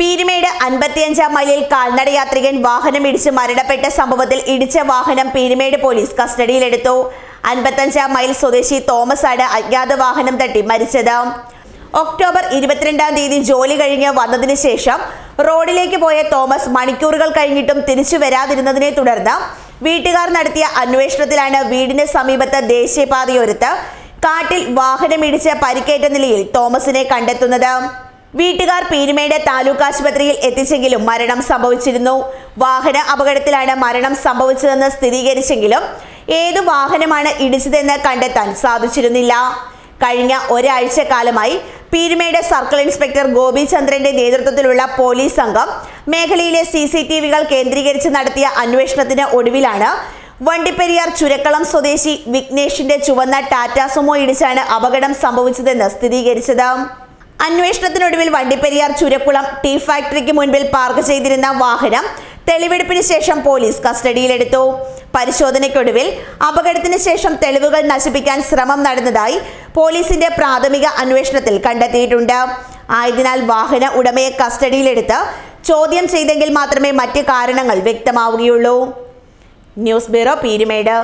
പീരുമേട് അൻപത്തിയഞ്ചാം മൈലിൽ കാൽനടയാത്രികൻ വാഹനമിടിച്ച് മരണപ്പെട്ട സംഭവത്തിൽ ഇടിച്ച വാഹനം പീരുമേട് പോലീസ് കസ്റ്റഡിയിലെടുത്തു. അൻപത്തഞ്ചാം മൈൽ സ്വദേശി തോമസ് ആണ് അജ്ഞാത വാഹനം തട്ടി മരിച്ചത്. ഒക്ടോബർ ഇരുപത്തിരണ്ടാം തീയതി ജോലി കഴിഞ്ഞ് വന്നതിന് ശേഷം റോഡിലേക്ക് പോയ തോമസ് മണിക്കൂറുകൾ കഴിഞ്ഞിട്ടും തിരിച്ചു വരാതിരുന്നതിനെ തുടർന്ന് വീട്ടുകാർ നടത്തിയ അന്വേഷണത്തിലാണ് വീടിന് സമീപത്ത് ദേശീയപാതയോരത്ത് കാട്ടിൽ വാഹനമിടിച്ച് പരിക്കേറ്റ നിലയിൽ തോമസിനെ കണ്ടെത്തുന്നത്. വീട്ടുകാർ പീരുമേട് താലൂക്ക് ആശുപത്രിയിൽ എത്തിച്ചെങ്കിലും മരണം സംഭവിച്ചിരുന്നു. വാഹന അപകടത്തിലാണ് മരണം സംഭവിച്ചതെന്ന് സ്ഥിരീകരിച്ചെങ്കിലും ഏതു വാഹനമാണ് ഇടിച്ചതെന്ന് കണ്ടെത്താൻ സാധിച്ചിരുന്നില്ല. കഴിഞ്ഞ ഒരാഴ്ച കാലമായി പീരുമേട് സർക്കിൾ ഇൻസ്പെക്ടർ ഗോപിചന്ദ്രന്റെ നേതൃത്വത്തിലുള്ള പോലീസ് സംഘം മേഖലയിലെ സി സി ടി വികൾ കേന്ദ്രീകരിച്ച് നടത്തിയ അന്വേഷണത്തിന് ഒടുവിലാണ് വണ്ടിപ്പെരിയാർ ചുരക്കളം സ്വദേശി വിഘ്നേഷിന്റെ ചുവന്ന ടാറ്റാസുമോ ഇടിച്ചാണ് അപകടം സംഭവിച്ചതെന്ന് സ്ഥിരീകരിച്ചത്. അന്വേഷണത്തിനൊടുവിൽ വണ്ടിപ്പെരിയാർ ചുരക്കുളം ടീ ഫാക്ടറിക്ക് മുൻപിൽ പാർക്ക് ചെയ്തിരുന്ന വാഹനം തെളിവെടുപ്പിന് ശേഷം പോലീസ് കസ്റ്റഡിയിലെടുത്തു. പരിശോധനയ്ക്കൊടുവിൽ അപകടത്തിന് ശേഷം തെളിവുകൾ നശിപ്പിക്കാൻ ശ്രമം നടന്നതായി പോലീസിന്റെ പ്രാഥമിക അന്വേഷണത്തിൽ കണ്ടെത്തിയിട്ടുണ്ട്. ആയതിനാൽ വാഹന ഉടമയെ കസ്റ്റഡിയിലെടുത്ത് ചോദ്യം ചെയ്തെങ്കിൽ മാത്രമേ മറ്റ് കാരണങ്ങൾ വ്യക്തമാവുകയുള്ളൂ. News bureau Peermade.